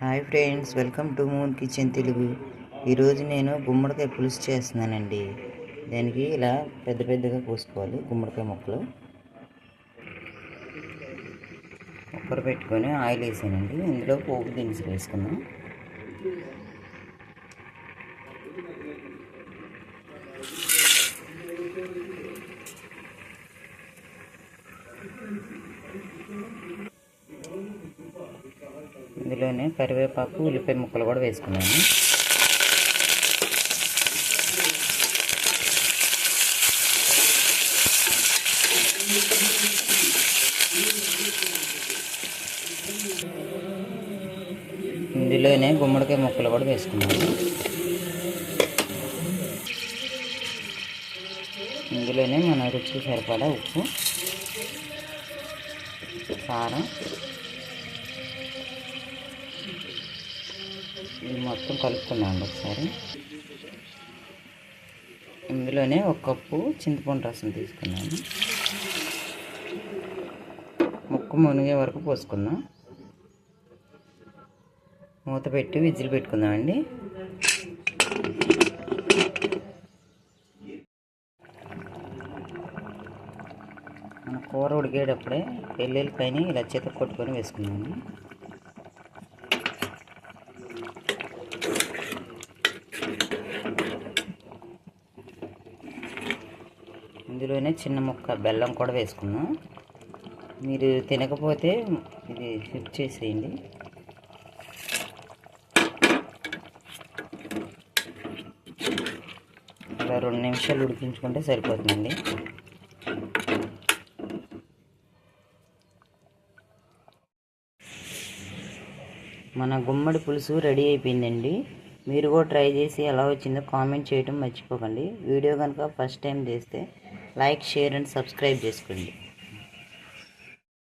Hi friends welcome to Moon Kitchen Telugu. ఈరోజు నేను గుమ్మడికాయ పులుసు చేస్తున్నానండి. దానికి ఇలా పెద్ద పెద్దగా కోసుకోవాలి గుమ్మడికాయ ముక్కలు. కుక్కర్ పెట్టుకొని ఆయిల్ వేసానండి. ఇందులో పోపు దినుసులు వేసుకుందాం. ఇందులోనే కరివేపాకు ఉల్లిపాయ ముక్కలు కూడా వేసుకున్నాను. ఇందులోనే గుమ్మడికాయ ముక్కలు కూడా వేసుకున్నాను. ఇందులోనే మన రుచికి సరిపడా ఉప్పు కారం ఇది మొత్తం కలుపుకున్నాను ఒకసారి. ఇందులోనే ఒక కప్పు చింతపండు రసం తీసుకున్నాను. ముక్కు మునిగే వరకు పోసుకుందాం మూత పెట్టి విజిల్ పెట్టుకుందామండి. మన కూర ఉడికేటప్పుడే పెళ్ళిళ్ళ పైన ఇలా చేత కొట్టుకొని వేసుకున్నాను. ఇందులోనే చిన్న ముక్క బెల్లం కూడా వేసుకున్నాం. మీరు తినకపోతే ఇది షిఫ్ట్ చేసేయండి. ఇలా రెండు నిమిషాలు ఉడికించుకుంటే సరిపోతుందండి. మన గుమ్మడి పులుసు రెడీ అయిపోయిందండి. మీరు కూడా ట్రై చేసి ఎలా వచ్చిందో కామెంట్ చేయడం మర్చిపోకండి. వీడియో కనుక ఫస్ట్ టైం చేస్తే లైక్ షేర్ అండ్ సబ్స్క్రైబ్ చేసుకోండి.